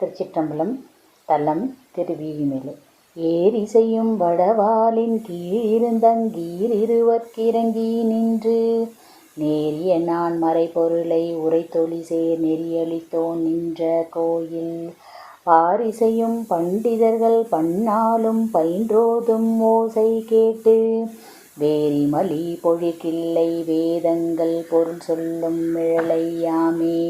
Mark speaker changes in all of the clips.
Speaker 1: திருச்சிற்றம்பலம் தலம் திருவியுமேலு ஏரி செய்யும் வடவாலின் கீழிருந்தங்கீர் இருவர்க்கிறங்கி நின்று நேரிய நான் மறைபொருளை உரைத்தொழிசேர் நெறியளித்தோன் நின்ற கோயில். பாரிசையும் பண்டிதர்கள் பண்ணாலும் பயின்றோதும் ஓசை கேட்டு வேரிமலி பொழிக்கில்லை வேதங்கள் பொருள் சொல்லும் மிழலையாமே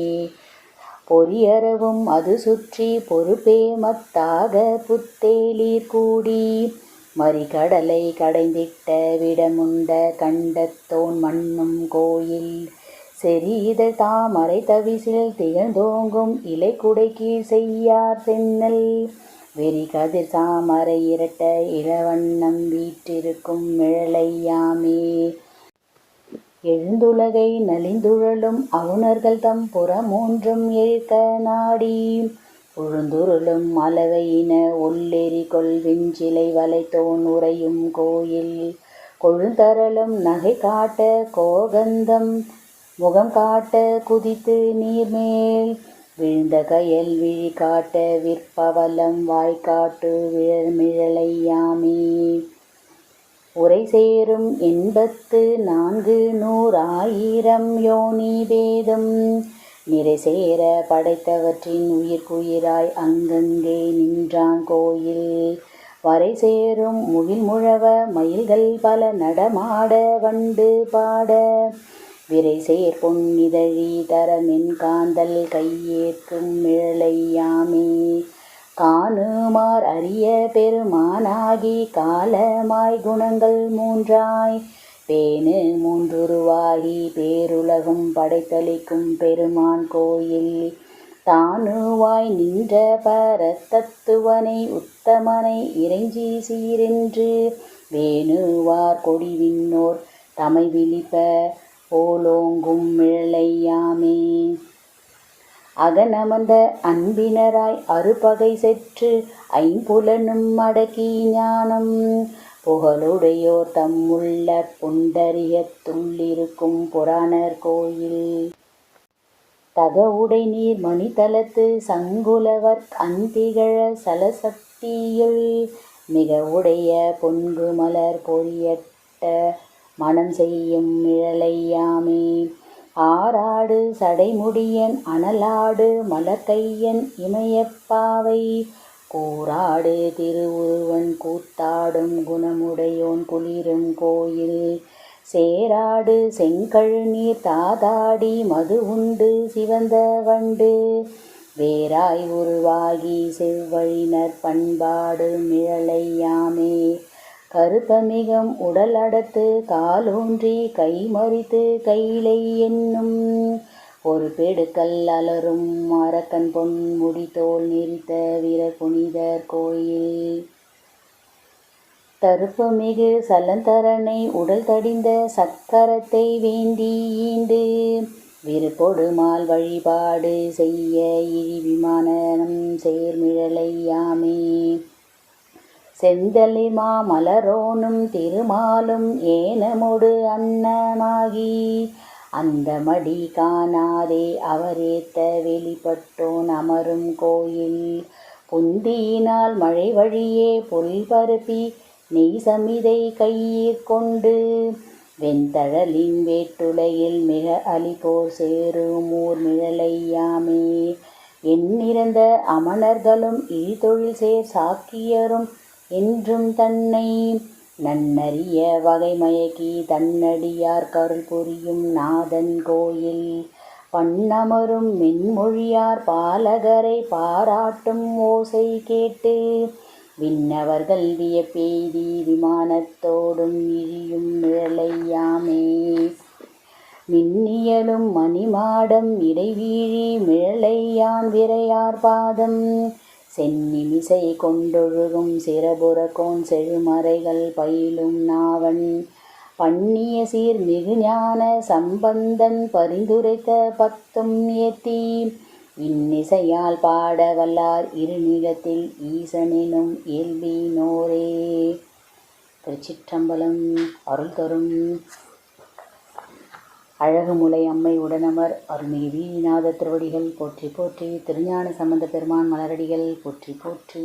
Speaker 1: பொறியறவும் அது சுற்றி பொறுப்பே மத்தாக புத்தேலீர் கூடி. மறிகடலை கடைந்திட்ட விடமுண்ட கண்டத்தோன் மண்ணும் கோயில். செறித தாமரை தவிசில் திகழ்ந்தோங்கும் இலை குடைக்கு செய்யார் சென்னல். வெறி கதிர் தாமரை இரட்ட இளவண்ணம் வீற்றிருக்கும் மிழலையாமே. எழுந்துலகை நலிந்துழலும் அவுணர்கள் தம் புறமூன்றும் எழுக்க நாடி. உழுந்துருளும் அளவையின உள்ளெறி கொள்விஞ்சிலை வளைத்தோன் உறையும் கோயில். கொழுந்தரலும் நகை காட்ட கோகந்தம் முகம் காட்ட குதித்து நீர்மேல். விழுந்த கயல் விழி காட்ட விற்பவலம் வாய்க்காட்டு விழமிழலையாமே உரை சேரும் எண்பத்து நான்கு நூறாயிரம் யோனி பேதம் நிறை சேர படைத்தவற்றின் உயிர்க்குயிராய் அங்கங்கே நின்றான் கோயில். வரை சேரும் முகில் முழவ மயில்கள் பல நடமாட வண்டு பாட. விரை சேர் பொன்னிதழி தரமென் காந்தல் கையேற்கும் மிழலையாமே காணுமார் அரிய பெருமானாகி காலமாய் குணங்கள் மூன்றாய். பேணு மூன்றுருவாகி பேருலகும் படைத்தளிக்கும் பெருமான் கோயில். தானுவாய் நின்ற பரத்தத்துவனை உத்தமனை இறைஞ்சி சீரென்று. வேணுவார் கொடி விண்ணோர் தமை விழிப்ப ஓலோங்கும் மிழலையாமே அகனமர்ந்த அன்பினராய் அறுபகை செற்று ஐம்புலனும் அடக்கி ஞானம். புகழுடையோர் தம்முள்ள புண்டரியத்துள்ளிருக்கும் புராணர் கோயில். தகவுடை நீர் மணித்தலத்து சங்குலவர் அந்திகழ சலசக்தியுள். மிக உடைய பொன்கு மலர் பொரியட்ட மனம் செய்யும் மிழலையாமே ஆறாடு சடைமுடியன் அனலாடு மலர்கையன் இமயப்பாவை கூறாடு திருவுருவன் கூத்தாடும் குணமுடையோன் குளிரும் கோயில். சேராடு செங்கழு நீர் தாதாடி மது உண்டு சிவந்த வண்டு. வேராய் உருவாகி செவ்வழினர் பண்பாடு மிழலையாமே. கருப்பமிகம் உடல் அடத்து காலூன்றி கை மறித்து கையிலை என்னும் ஒரு பெடுக்கல் அலரும் அரக்கன் பொன் முடித்தோல் நெறித்த வீர புனிதர் கோயில். தருப்பமிகு சலந்தரனை உடல் தடிந்த சக்கரத்தை வேண்டி ஈண்டு. விருப்பொடுமால் வழிபாடு செய்ய இழி விமானம் சேர்மிழலையாமே செந்தலிமா மலரோனும் திருமாலும் ஏனமொடு அன்னமாகி. அந்த மடி காணாதே அவரேத்த வெளிப்பட்டோன் அமரும் கோயில். புந்தியினால் மழை வழியே புல் பருப்பி நெய் சமிதை கையிற் கொண்டு. வெண்தழலின் வேட்டுலையில் மிக அலிபோர் சேருமூர் மிழலையாமே. எண்ணிறந்த அமணர்களும் இழிதொழில் சேர் சாக்கியரும் என்றும் தன்னை நன்னறிய வகைமயக்கி தன்னடியார் கருள் புரியும் நாதன் கோயில். பண்ணமரும் மென்மொழியார் பாலகரை பாராட்டும் ஓசை கேட்டு விண்ணவர்கள் வியப்பெய்தி விமானத்தோடும் இழியும் மிழலையாமே மின்னியலும் மணிமாடம் இடைவீழி மிழலையான் விரையார் பாதம் சென்னிமிசை கொண்டொழுகும் சிறபுறக்கோன் செழுமறைகள் பயிலும் நாவன். பண்ணிய சீர் மிகுஞான சம்பந்தன் பரிந்துரைத்த பத்தும் ஏத்தி. இன்னிசையால் பாட வல்லார் இருநிலத்தில் ஈசனினும் இயல்பினோரே. திருச்சிற்றம்பலம் அருள் தரும் அழகுமுலை அம்மை உடனமர் அருள்மிகு வீதிநாத திருவடிகள் போற்றி போற்றி திருஞான சம்பந்த பெருமான் மலரடிகள் போற்றி போற்றி.